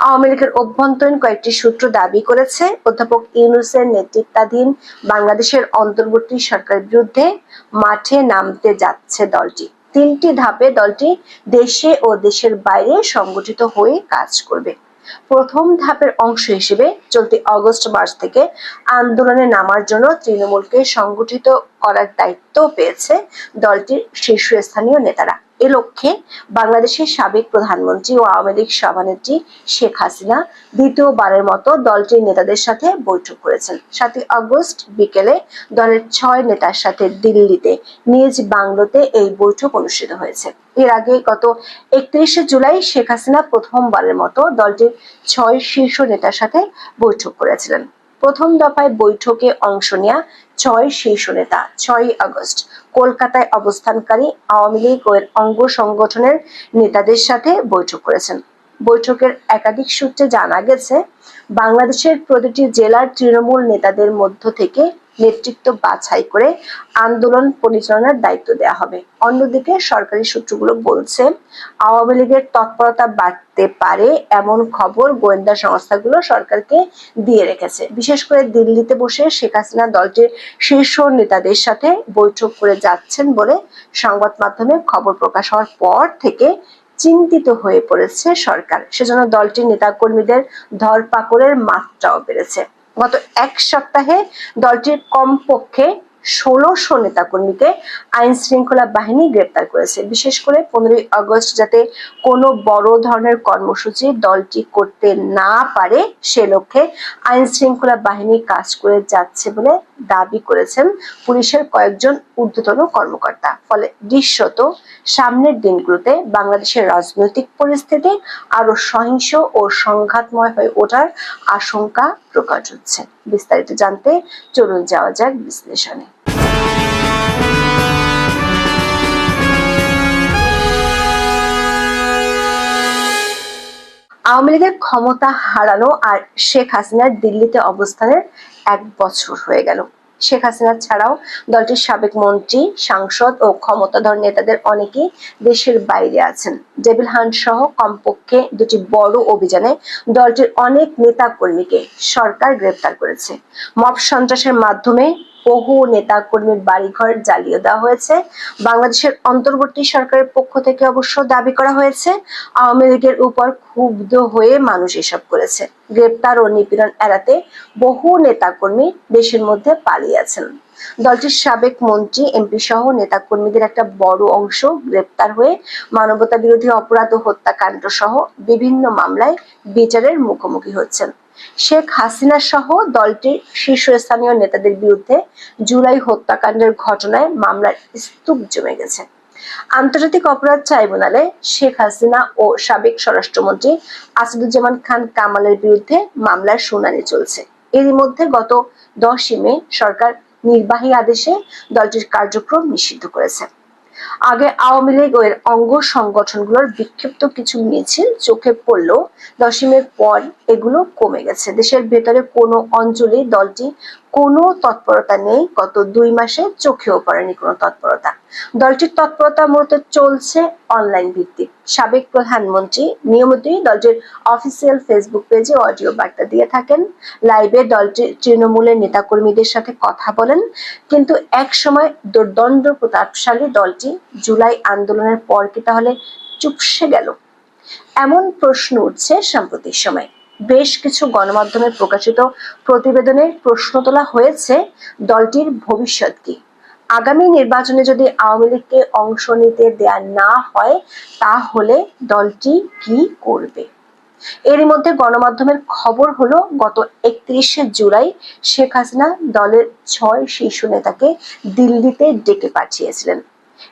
আওয়ামী লীগের অভ্যন্তরীণ কয়েকটি সূত্র দাবি করেছে, অধ্যাপক ইউনুসের নেতৃত্বাধীন বাংলাদেশের অন্তর্বর্তী সরকারের বিরুদ্ধে মাঠে নামতে যাচ্ছে দলটি। তিনটি ধাপে দলটি দেশে ও দেশের বাইরে সংগঠিত হয়ে কাজ করবে। প্রথম ধাপের অংশ হিসেবে চলতি অগস্ট মাস থেকে আন্দোলনে নামার জন্য তৃণমূলকে সংগঠিত করার দায়িত্ব পেয়েছে দলটির শীর্ষস্থানীয় নেতারা। এ লক্ষ্যে বাংলাদেশের সাবেক প্রধানমন্ত্রী ও আওয়ামী লীগ সভানেত্রী শেখ হাসিনা দ্বিতীয়বারের মতো দলটির নেতাদের সাথে বৈঠক করেছেন। সাতই আগস্ট বিকেলে দলের ছয় নেতার সাথে দিল্লিতে নিজ বাংলোতে এই বৈঠক অনুষ্ঠিত হয়েছে। এর আগে গত একত্রিশে জুলাই শেখ হাসিনা প্রথমবারের মতো দলটির ছয় শীর্ষ নেতার সাথে বৈঠক করেছিলেন। প্রথম দফায় বৈঠকে অংশ নেয়া ছয় শীর্ষ নেতা ছয় আগস্ট। কলকাতায় অবস্থানকারী আওয়ামী লীগ ও অঙ্গ সংগঠনের নেতাদের সাথে বৈঠক করেছেন। বৈঠকের একাধিক সূত্রে জানা গেছে, বাংলাদেশের প্রতিটি জেলার তৃণমূল নেতাদের মধ্য থেকে নেতৃত্ব বাছাই করে আন্দোলন পরিচালনার দায়িত্ব দেওয়া হবে। অন্যদিকে সরকারি সূত্রগুলো বলছে, আওয়ামী লীগের তৎপরতা বাড়তে পারে এমন খবর গোয়েন্দা সংস্থাগুলো সরকারকে দিয়ে রেখেছে। বিশেষ করে দিল্লিতে বসে শেখ হাসিনা দলটির শীর্ষ নেতাদের সাথে বৈঠক করে যাচ্ছেন বলে সংবাদ মাধ্যমে খবর প্রকাশ হওয়ার পর থেকে চিন্তিত হয়ে পড়েছে সরকার। সেজন্য দলটির নেতাকর্মীদের ধরপাকড়ের মাত্রাও বেড়েছে। গত এক সপ্তাহে দলটির কমপক্ষে ষোলোশো নেতাকর্মীকে আইন শৃঙ্খলা বাহিনী গ্রেপ্তার করেছে। বিশেষ করে পনেরোই আগস্ট যাতে কোনো বড় ধরনের কর্মসূচি দলটি করতে না পারে, সে লক্ষ্যে আইন শৃঙ্খলা বাহিনী কাজ করে যাচ্ছে বলে দাবি করেছেন পুলিশের কয়েকজন ঊর্ধ্বতন কর্মকর্তা। ফলে দৃশ্যত সামনের দিনগুলোতে বাংলাদেশের রাজনৈতিক পরিস্থিতি আরও সহিংস ও সংঘাতময় হয়ে ওঠার আশঙ্কা প্রকাশ হচ্ছে। বিস্তারিত জানতে চলুন যাওয়া যাক বিশ্লেষণে। আওয়ামী লীগের ক্ষমতা হারানো আর শেখ হাসিনার দিল্লিতে অবস্থানের এক বছর হয়ে গেল। শেখ হাসিনা ছাড়াও দলটির সাবেক মন্ত্রী, সাংসদ ও ক্ষমতাধর নেতাদের অনেকেই দেশের বাইরে আছেন। ডেভিল হান্ট সহ কমপক্ষে দুটি বড় অভিযানে দলটির অনেক নেতা কর্মীকে সরকার গ্রেপ্তার করেছে। মব সন্ত্রাসের মাধ্যমে বহু নেতা কর্মীর বাড়িঘর জ্বালিয়ে দেওয়া হয়েছে। বাংলাদেশের অন্তর্বর্তী সরকারের পক্ষ থেকে অবশ্য দাবি করা হয়েছে, আওয়ামী লীগের উপর ক্ষুব্ধ হয়ে মানুষ এসব করেছে। গ্রেপ্তার ও নিপীড়ন এড়াতে বহু নেতাকর্মী দেশের মধ্যে পালিয়ে আছেন। দলটির সাবেক মন্ত্রী, এমপি সহ নেতাকর্মীদের একটা বড় অংশ গ্রেপ্তার হয়ে মানবতা বিরোধী অপরাধ ও হত্যাকাণ্ড সহ বিভিন্ন মামলায় বিচারের মুখোমুখি হচ্ছেন। শেখ হাসিনা সহ দলটির শীর্ষস্থানীয় নেতাদের বিরুদ্ধে জুলাই হত্যাকাণ্ডের ঘটনায় মামলার স্তূপ জমে গেছে। আন্তর্জাতিক অপরাধ ট্রাইব্যুনালে শেখ হাসিনা ও সাবেক স্বরাষ্ট্রমন্ত্রী আসাদুজ্জামান খান কামালের বিরুদ্ধে মামলার শুনানি চলছে। এরই মধ্যে গত দশই মে সরকার নির্বাহী আদেশে দলটির কার্যক্রম নিষিদ্ধ করেছে। আগে আওয়ামী লীগ ও এর অঙ্গ সংগঠনগুলোর বিক্ষিপ্ত কিছু মিছিল চোখে পড়লেও দশমের পর এগুলো কমে গেছে। দেশের ভেতরে কোনো অঞ্চলে দলটি কোনো তৎপরতা নেই, গত দুই মাসে চোখেও পড়েনি কোনো তৎপরতা। দলটির তৎপরতা মূলত চলছে অনলাইন ভিত্তিক। সাবেক প্রধানমন্ত্রী নিয়মিতই দলটির অফিসিয়াল ফেসবুক পেজে অডিও বার্তা দিয়ে থাকেন। লাইভে দলটির তৃণমূলের নেতাকর্মীদের সাথে কথা বলেন। কিন্তু এক সময় দুর্দণ্ড প্রতাপশালী দলটি জুলাই আন্দোলনের পর কি তাহলে চুপসে গেল? এমন প্রশ্ন উঠছে সাম্প্রতিক সময়। বেশ কিছু গণমাধ্যমে প্রকাশিত প্রতিবেদনে প্রশ্ন তোলা হয়েছে দলটির ভবিষ্যৎ কি। আগামী নির্বাচনে যদি আওয়ামী লীগকে অংশ নিতে দেয়া না হয়, তাহলে দলটি কি করবে? এরই মধ্যে গণমাধ্যমের খবর হলো, গত একত্রিশে জুলাই শেখ হাসিনা দলের ছয় শীর্ষ নেতাকে দিল্লিতে ডেকে পাঠিয়েছিলেন।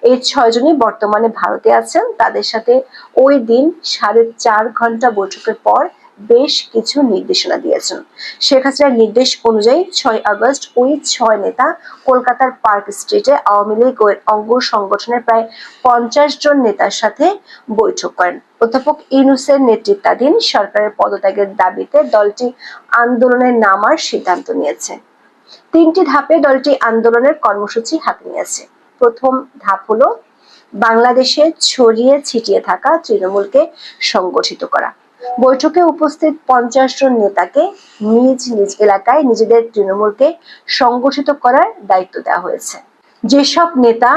এই ছয়জনই বর্তমানে ভারতে আছেন। তাদের সাথে ওই দিন সাড়ে চার ঘণ্টা বৈঠকের পর বেশ কিছু নির্দেশনা দিয়েছেন। শেখ হাসিনার নির্দেশ অনুযায়ী ছয় আগস্ট ওই ছয় নেতা কলকাতার পার্ক স্ট্রিটে আওয়ামী লীগ অঙ্গ সংগঠনের প্রায় পঞ্চাশ জন নেতার সাথে বৈঠক করেন। অধ্যাপক ইউনুসের নেতৃত্বাধীন সরকারের পদত্যাগের দাবিতে দলটি আন্দোলনে নামার সিদ্ধান্ত নিয়েছে। তিনটি ধাপে দলটি আন্দোলনের কর্মসূচি হাতে নিয়েছে। প্রথম ধাপ হলো বাংলাদেশে ছড়িয়ে ছিটিয়ে থাকা তৃণমূলকে সংগঠিত করা। বৈঠকে উপস্থিত পঞ্চাশ জন নেতাকে নিজ নিজ এলাকায় নিজেদের তৃণমূলকে সংগঠিত করার দায়িত্ব দেওয়া হয়েছে। যেসব নেতা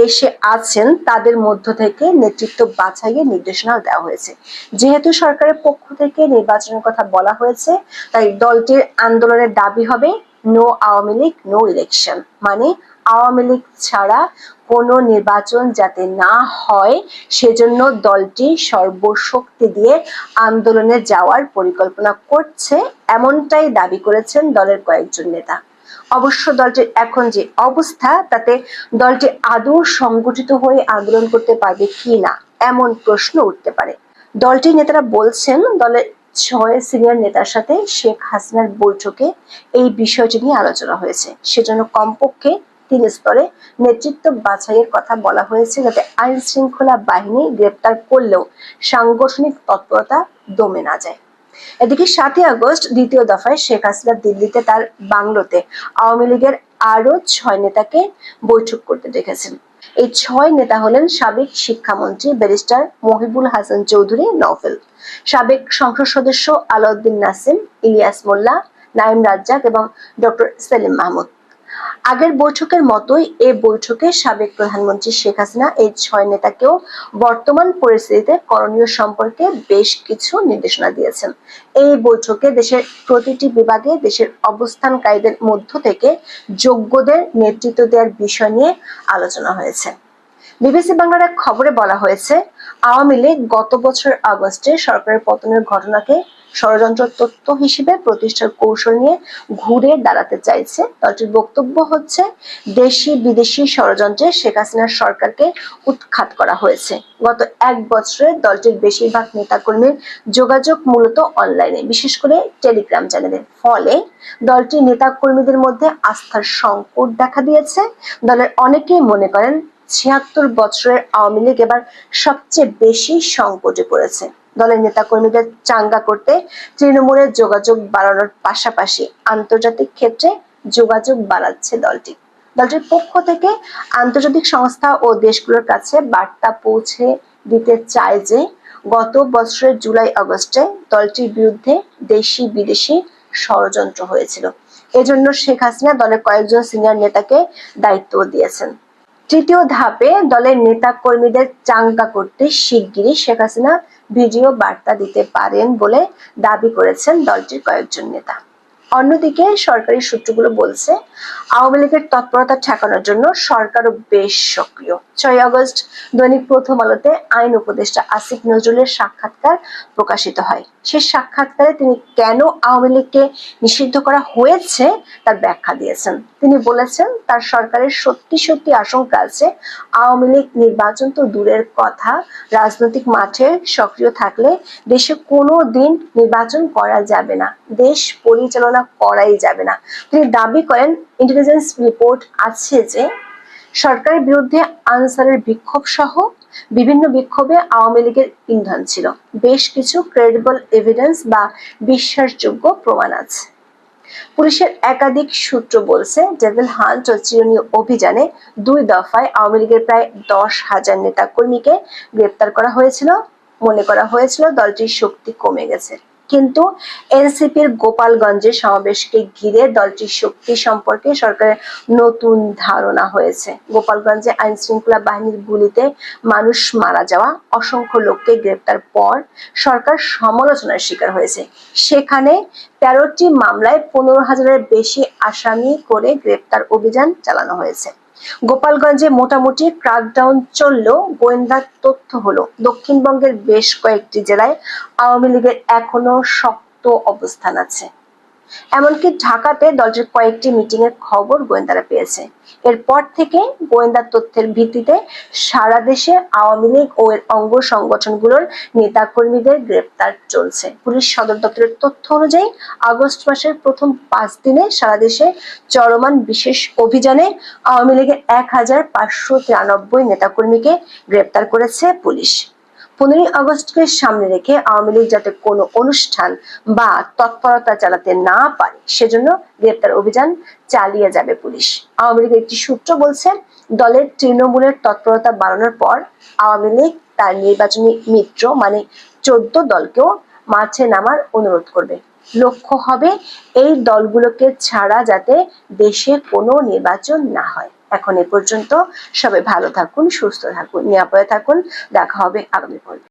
দেশে আছেন, তাদের মধ্য থেকে নেতৃত্ব বাছাইয়ের নির্দেশনাও দেওয়া হয়েছে। যেহেতু সরকারের পক্ষ থেকে নির্বাচনের কথা বলা হয়েছে, তাই দলটির আন্দোলনের দাবি হবে no Awami League no election মানে আওয়ামী লীগ ছাড়া কোনো নির্বাচন যাতে না হয়, সেজন্য দলটি সর্বশক্তি দিয়ে আন্দোলনে যাওয়ার পরিকল্পনা করছে, এমনটাই দাবি করেছেন দলের কয়েকজন নেতা। অবশ্য দলটির এখন যে অবস্থা, তাতে দলটি আদৌ সংগঠিত হয়ে আন্দোলন করতে পারবে কি না, এমন প্রশ্ন উঠতে পারে। দলটির নেতারা বলছেন, দলের ছয় সিনিয়র নেতার সাথে শেখ হাসিনার বৈঠকে এই বিষয়টি নিয়ে আলোচনা হয়েছে। সেজন্য কমপক্ষে তিন স্তরে নেতৃত্ব বাছাইয়ের কথা বলা হয়েছে যাতে আইন শৃঙ্খলা বাহিনী গ্রেপ্তার করলেও সাংগঠনিক তৎপরতা দমে না যায়। এদিকে সাতই আগস্ট দ্বিতীয় দফায় শেখ হাসিনা দিল্লিতে তার বাংলোতে আওয়ামী লীগের আরও ছয় নেতাকে বৈঠক করতে দেখেছেন। এই ছয় নেতা হলেন সাবেক শিক্ষামন্ত্রী ব্যারিস্টার মহিবুল হাসান চৌধুরী নওফেল, সাবেক সংসদ সদস্য আলাউদ্দিন নাসিম, ইলিয়াস মোল্লা নাইম রাজ্জাক এবং ডক্টর সেলিম মাহমুদ। আগের বৈঠকের মতোই এ বৈঠকে সাবেক প্রধানমন্ত্রী শেখ হাসিনা, এই ছয় নেতাকেও বর্তমান পরিস্থিতিতে করণীয় সম্পর্কে বেশ কিছু নির্দেশনা দিয়েছেন। এই বৈঠকে দেশের প্রতিটি বিভাগে দেশের অবস্থানকারীদের মধ্য থেকে যোগ্যদের নেতৃত্ব দেওয়ার বিষয় নিয়ে আলোচনা হয়েছে। বিবিসি বাংলার খবরে বলা হয়েছে, আওয়ামী লীগ গত বছর আগস্টে সরকারের পতনের ঘটনাকে ষড়যন্ত্র তথ্য হিসেবে প্রতিষ্ঠার কৌশল নিয়ে ঘুরে দাঁড়াতে চাইছে। দলটির বক্তব্য হচ্ছে, দেশি বিদেশি ষড়যন্ত্রে শেখ হাসিনার সরকারকে উৎখাত করা হয়েছে। গত এক বছরে দলটির বেশিরভাগ নেতাকর্মীর যোগাযোগ মূলত অনলাইনে, বিশেষ করে টেলিগ্রাম চ্যানেলে। ফলে দলটির নেতাকর্মীদের মধ্যে আস্থার সংকট দেখা দিয়েছে। দলের অনেকেই মনে করেন, ছিয়াত্তর বছরের আওয়ামী লীগ এবার সবচেয়ে বেশি সংকটে পড়েছে। দলের নেতাকর্মীদের চাঙ্গা করতে তৃণমূলের যোগাযোগ বাড়ানোর পাশাপাশি আন্তর্জাতিক ক্ষেত্রে যোগাযোগ বাড়াচ্ছে দলটি। দলটির পক্ষ থেকে আন্তর্জাতিক সংস্থা ও দেশগুলোর কাছে বার্তা পৌঁছে দিতে চায় যে, গত বছরের জুলাই আগস্টে দলটির বিরুদ্ধে দেশি বিদেশি ষড়যন্ত্র হয়েছিল। এজন্য শেখ হাসিনা দলের কয়েকজন সিনিয়র নেতাকে দায়িত্ব দিয়েছেন। তৃতীয় ধাপে দলের নেতা কর্মীদের চাঙ্গা করতে শিগগিরই শেখ হাসিনা ভিডিও বার্তা দিতে পারেন বলে দাবি করেছেন দলটির কয়েকজন নেতা। অন্যদিকে সরকারি সূত্রগুলো বলছে, আওয়ামী লীগের তৎপরতা ঠেকানোর জন্য সরকারও বেশ সক্রিয়। ছয় আগস্ট দৈনিক প্রথম আলোতে আইন উপদেষ্টা আসিফ নজরুলের সাক্ষাৎকার প্রকাশিত হয়। সে সাক্ষাৎকারে তিনি কেন আওয়ামী লীগকে নিষিদ্ধ করা হয়েছে তার ব্যাখ্যা দিয়েছেন। তিনি বলেছেন, তার সরকারের সত্যি সত্যি আশঙ্কা আছে, আওয়ামী লীগ নির্বাচন তো দূরের কথা, রাজনৈতিক মাঠে সক্রিয় থাকলে দেশে কোনো দিন নির্বাচন করা যাবে না। দেশ পরিচালনা করাই যাবে না। তিনি দাবি করেন ইন্টেলিজেন্স রিপোর্ট আছে যে, সরকারের বিরুদ্ধে আনসারের বিক্ষোভ সহ বিভিন্ন বিক্ষোভে আওয়ামী লীগের ইন্ধন ছিল। বেশ কিছু ক্রেডিবল এভিডেন্স বা বিশ্বাসযোগ্য প্রমাণ আছে। পুলিশের একাধিক সূত্র বলছে ডেভিল হান্ট ও চিরনীয় অভিযানে দুই দফায় আওয়ামী লীগের প্রায় দশ হাজার নেতা কর্মীকে গ্রেপ্তার করা হয়েছিল। মনে করা হয়েছিল দলটির শক্তি কমে গেছে। কিন্তু এনসিপির গোপালগঞ্জের সমাবেশকে ঘিরে দলটির শক্তি সম্পর্কে সরকারের নতুন ধারণা হয়েছে। গোপালগঞ্জে আইন শৃঙ্খলা বাহিনীর গুলিতে মানুষ মারা যাওয়া, অসংখ্য লোককে গ্রেপ্তার পর সরকার সমালোচনার শিকার হয়েছে। সেখানে তেরোটি মামলায় পনেরো হাজারের বেশি আসামি করে গ্রেপ্তার অভিযান চালানো হয়েছে। গোপালগঞ্জে মোটামুটি ক্রাকডাউন চললেও গোয়েন্দার তথ্য হলো, দক্ষিণবঙ্গের বেশ কয়েকটি জেলায় আওয়ামী লীগের এখনও শক্ত অবস্থান আছে। এমনকি ঢাকাতে দলটির কয়েকটি মিটিং এর খবর গোয়েন্দারা পেয়েছে। এরপর থেকে গোয়েন্দা তথ্যের ভিত্তিতে সারা দেশে আওয়ামী লীগ ও এর অঙ্গ সংগঠনগুলোর নেতা কর্মীদের গ্রেপ্তার চলছে। পুলিশ সদর দপ্তরের তথ্য অনুযায়ী, আগস্ট মাসের প্রথম পাঁচ দিনে সারা দেশে চলমান বিশেষ অভিযানে আওয়ামী লীগের এক হাজার পাঁচশো তিরানব্বই নেতাকর্মীকে গ্রেপ্তার করেছে পুলিশ। পনেরোই আগস্টকে সামনে রেখে আওয়ামী লীগ যাতে কোনো অনুষ্ঠান বা তৎপরতা চালাতে না পারে, সেজন্য গ্রেপ্তার অভিযান চালিয়ে যাবে পুলিশ। আওয়ামী লীগের একটি সূত্র বলছে, দলের তৃণমূলের তৎপরতা বাড়ানোর পর আওয়ামী লীগ তার নির্বাচনী মিত্র মানে চোদ্দ দলকেও মাঠে নামার অনুরোধ করবে। লক্ষ্য হবে, এই দলগুলোকে ছাড়া যাতে দেশে কোনো নির্বাচন না হয়। এখন এ পর্যন্ত। সবাই ভালো থাকুন সুস্থ থাকুন নিরাপদে থাকুন। দেখা হবে আগামী পর্বে।